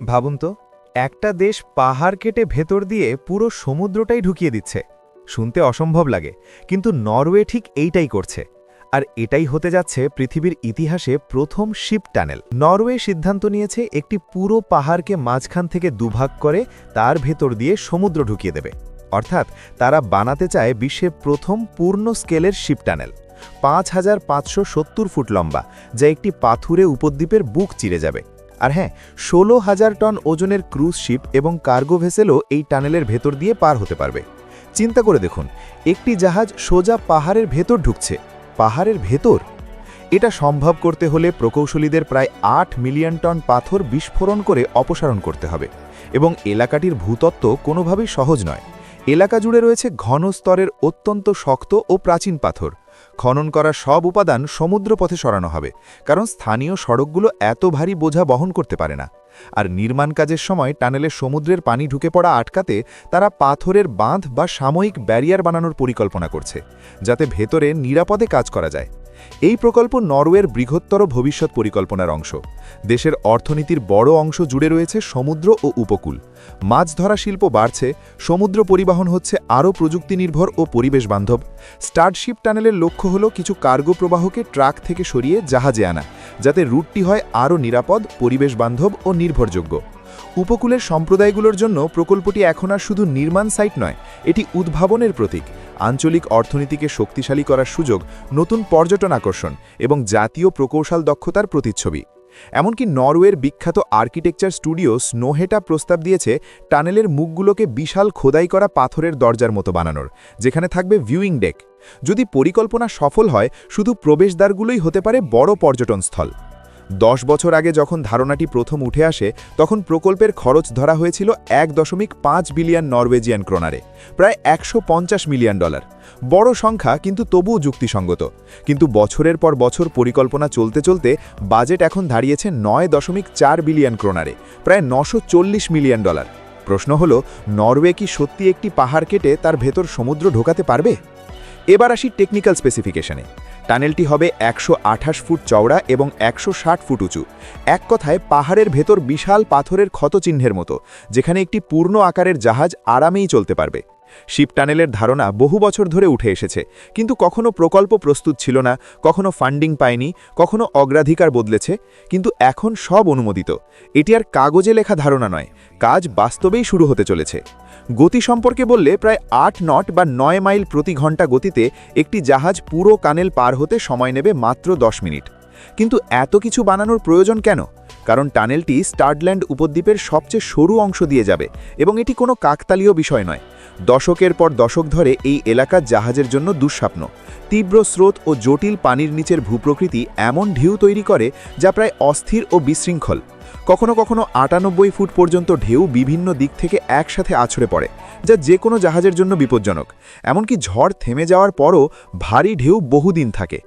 ভাবুন তো, একটা দেশ পাহাড় কেটে ভেতর দিয়ে পুরো সমুদ্রটাই ঢুকিয়ে দিচ্ছে। শুনতে অসম্ভব লাগে, কিন্তু নরওয়ে ঠিক এইটাই করছে। আর এটাই হতে যাচ্ছে পৃথিবীর ইতিহাসে প্রথম শিপ টানেল। নরওয়ে সিদ্ধান্ত নিয়েছে একটি পুরো পাহাড়কে মাঝখান থেকে দুভাগ করে তার ভেতর দিয়ে সমুদ্র ঢুকিয়ে দেবে। অর্থাৎ তারা বানাতে চায় বিশ্বের প্রথম পূর্ণ স্কেলের শিপ টানেল। পাঁচ হাজার পাঁচশো সত্তর ফুট লম্বা, যা একটি পাথুরে উপদ্বীপের বুক চিরে যাবে। আর হ্যাঁ ষোলো হাজার টন ওজনের ক্রুজ শিপ এবং কার্গো ভেসেলও এই টানেলের ভেতর দিয়ে পার হতে পারবে। চিন্তা করে দেখুন, একটি জাহাজ সোজা পাহাড়ের ভেতর ঢুকছে। পাহাড়ের ভেতর? এটা সম্ভব করতে হলে প্রকৌশলীদের প্রায় আট মিলিয়ন টন পাথর বিস্ফোরণ করে অপসারণ করতে হবে এবং এলাকাটির ভূতত্ত্ব কোনোভাবেই সহজ নয়। এলাকা জুড়ে রয়েছে ঘন স্তরের অত্যন্ত শক্ত ও প্রাচীন পাথর। খনন করা সব উপাদান সমুদ্রপথে সরানো হবে, কারণ স্থানীয় সড়কগুলো এত ভারী বোঝা বহন করতে পারে না। আর নির্মাণ কাজের সময় টানেলে সমুদ্রের পানি ঢুকে পড়া আটকাতে তারা পাথরের বাঁধ বা সাময়িক ব্যারিয়ার বানানোর পরিকল্পনা করছে, যাতে ভেতরে নিরাপদে কাজ করা যায়। এই প্রকল্প নরওয়ের বৃহত্তর ভবিষ্যৎ পরিকল্পনার অংশ। দেশের অর্থনীতির বড় অংশ জুড়ে রয়েছে সমুদ্র ও উপকূল। মাছ ধরা শিল্প বাড়ছে, সমুদ্র পরিবহন হচ্ছে আরও প্রযুক্তি নির্ভর ও পরিবেশ বান্ধব। স্টার্টশিপ টানেলের লক্ষ্য হল কিছু কার্গো প্রবাহকে ট্রাক থেকে সরিয়ে জাহাজে আনা, যাতে রুটটি হয় আরও নিরাপদ, পরিবেশ বান্ধব ও নির্ভরযোগ্য। উপকূলের সম্প্রদায়গুলোর জন্য প্রকল্পটি এখন আর শুধু নির্মাণ সাইট নয়, এটি উদ্ভাবনের প্রতীক। আঞ্চলিক অর্থনীতিকে শক্তিশালী করার সুযোগ, নতুন পর্যটন আকর্ষণ এবং জাতীয় প্রকৌশল দক্ষতার প্রতিচ্ছবি। এমনকি নরওয়ের বিখ্যাত আর্কিটেকচার স্টুডিও স্নোহেটা প্রস্তাব দিয়েছে, টানেলের মুখগুলোকে বিশাল খোদাই করা পাথরের দরজার মতো বানানোর, যেখানে থাকবে ভিউইং ডেক। যদি পরিকল্পনা সফল হয়, শুধু প্রবেশদ্বারগুলোই হতে পারে বড় পর্যটনস্থল। দশ বছর আগে যখন ধারণাটি প্রথম উঠে আসে, তখন প্রকল্পের খরচ ধরা হয়েছিল এক দশমিক পাঁচ বিলিয়ন নরওয়েজিয়ান ক্রোনারে, প্রায় একশো পঞ্চাশ মিলিয়ন ডলার। বড় সংখ্যা, কিন্তু তবুও যুক্তিসঙ্গত। কিন্তু বছরের পর বছর পরিকল্পনা চলতে চলতে বাজেট এখন দাঁড়িয়েছে নয় দশমিক চার বিলিয়ন ক্রোনারে, প্রায় নশো মিলিয়ন ডলার। প্রশ্ন হল, নরওয়ে কি সত্যি একটি পাহাড় কেটে তার ভেতর সমুদ্র ঢোকাতে পারবে? এবার আসি টেকনিক্যাল স্পেসিফিকেশনে টানেলটি হবে একশো আঠাশ ফুট চওড়া এবং একশো ষাট ফুট উঁচু। এক কথায় পাহাড়ের ভেতর বিশাল পাথরের ক্ষতচিহ্নের মতো, যেখানে একটি পূর্ণ আকারের জাহাজ আরামেই চলতে পারবে। শিপ টানেলের ধারণা বহু বছর ধরে উঠে এসেছে। কিন্তু কখনো প্রকল্প প্রস্তুত ছিল না, কখনো ফান্ডিং পায়নি, কখনো অগ্রাধিকার বদলেছে, কিন্তু এখন সব অনুমোদিত। এটি আর কাগজে লেখা ধারণা নয়, কাজ বাস্তবেই শুরু হতে চলেছে। গতি সম্পর্কে বললে প্রায় আট নট বা নয় মাইল প্রতি ঘণ্টা গতিতে একটি জাহাজ পুরো কানেল পার হতে সময় নেবে মাত্র দশ মিনিট। কিন্তু এত কিছু বানানোর প্রয়োজন কেন? কারণ টানেলটি স্টার্ডল্যান্ড উপদ্বীপের সবচেয়ে সরু অংশ দিয়ে যাবে এবং এটি কোনো কাকতালীয় বিষয় নয়। দশকের পর দশক ধরে এই এলাকা জাহাজের জন্য দুঃস্বপ্ন। তীব্র স্রোত ও জটিল পানির নিচের ভূপ্রকৃতি এমন ঢেউ তৈরি করে যা প্রায় অস্থির ও বিশৃঙ্খল। কখনো কখনো আটানব্বই ফুট পর্যন্ত ঢেউ বিভিন্ন দিক থেকে একসাথে আছড়ে পড়ে, যা যে কোনো জাহাজের জন্য বিপজ্জনক। এমনকি ঝড় থেমে যাওয়ার পরও ভারী ঢেউ বহুদিন থাকে।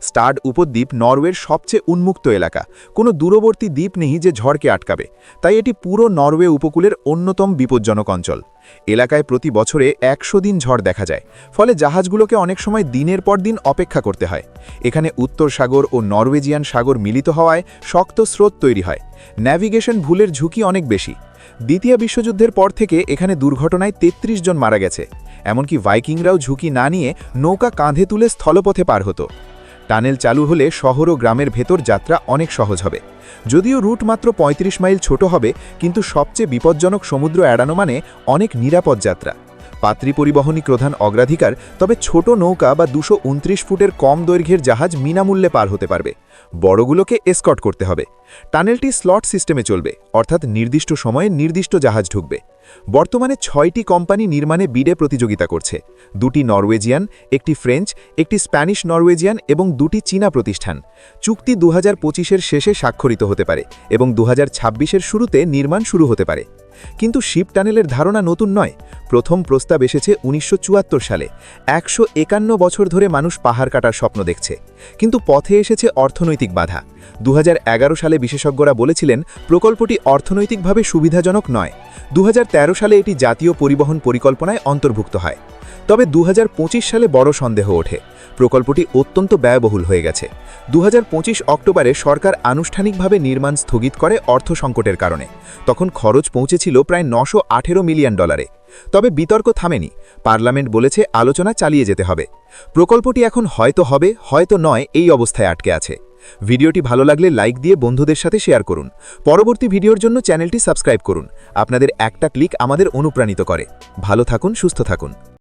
স্টার্ড উপদ্বীপ নরওয়ের সবচেয়ে উন্মুক্ত এলাকা। কোনো দূরবর্তী দ্বীপ নেই যে ঝড়কে আটকাবে। তাই এটি পুরো নরওয়ে উপকূলের অন্যতম বিপজ্জনক অঞ্চল। এলাকায় প্রতি বছরে একশো দিন ঝড় দেখা যায়। ফলে জাহাজগুলোকে অনেক সময় দিনের পর দিন অপেক্ষা করতে হয়। এখানে উত্তর সাগর ও নরওয়েজিয়ান সাগর মিলিত হওয়ায় শক্ত স্রোত তৈরি হয়। ন্যাভিগেশন ভুলের ঝুঁকি অনেক বেশি। দ্বিতীয় বিশ্বযুদ্ধের পর থেকে এখানে দুর্ঘটনায় ৩৩ জন মারা গেছে। এমনকি ভাইকিংরাও ঝুঁকি না নিয়ে নৌকা কাঁধে তুলে স্থলপথে পার হতো। টানেল চালু হলে শহর ও গ্রামের ভেতর যাত্রা অনেক সহজ হবে। যদিও রুট মাত্র ৩৫ মাইল ছোট হবে, কিন্তু সবচেয়ে বিপজ্জনক সমুদ্র এড়ানো মানে অনেক নিরাপদ যাত্রা। পাত্রী পরিবহনই প্রধান অগ্রাধিকার, তবে ছোট নৌকা বা দুশো ফুটের কম দৈর্ঘ্যের জাহাজ বিনামূল্যে পার হতে পারবে। বড়গুলোকে এসকট করতে হবে। টানেলটি স্লট সিস্টেমে চলবে, অর্থাৎ নির্দিষ্ট সময়ে নির্দিষ্ট জাহাজ ঢুকবে। বর্তমানে ছয়টি কোম্পানি নির্মাণে বিডে প্রতিযোগিতা করছে। দুটি নরওয়েজিয়ান, একটি ফ্রেঞ্চ, একটি স্প্যানিশ নরওয়েজিয়ান এবং দুটি চীনা প্রতিষ্ঠান। চুক্তি দু হাজার শেষে স্বাক্ষরিত হতে পারে এবং দু হাজার শুরুতে নির্মাণ শুরু হতে পারে। কিন্তু শিপ টানেলের ধারণা নতুন নয়। প্রথম প্রস্তাব এসেছে উনিশশো সালে। একশো একান্ন বছর ধরে মানুষ পাহাড় কাটার স্বপ্ন দেখছে। কিন্তু পথে এসেছে অর্থনৈতিক বাধা। দু হাজার এগারো সালে বিশেষজ্ঞরা বলেছিলেন, প্রকল্পটি অর্থনৈতিকভাবে সুবিধাজনক নয়। দু সালে এটি জাতীয় পরিবহন পরিকল্পনায় অন্তর্ভুক্ত হয়। তবে দু হাজার পঁচিশ সালে বড় সন্দেহ ওঠে। প্রকল্পটি অত্যন্ত ব্যয়বহুল হয়ে গেছে। দু হাজার পঁচিশ অক্টোবরে সরকার আনুষ্ঠানিকভাবে নির্মাণ স্থগিত করে অর্থ সংকটের কারণে। তখন খরচ পৌঁছেছিল প্রায় নশো মিলিয়ন ডলারে। তবে বিতর্ক থামেনি। পার্লামেন্ট বলেছে আলোচনা চালিয়ে যেতে হবে। প্রকল্পটি এখন হয়তো হবে, হয়তো নয় এই অবস্থায় আটকে আছে। ভিডিওটি ভালো লাগলে লাইক দিয়ে বন্ধুদের সাথে শেয়ার করুন। পরবর্তী ভিডিওর জন্য চ্যানেলটি সাবস্ক্রাইব করুন। আপনাদের একটা ক্লিক আমাদের অনুপ্রাণিত করে। ভালো থাকুন, সুস্থ থাকুন।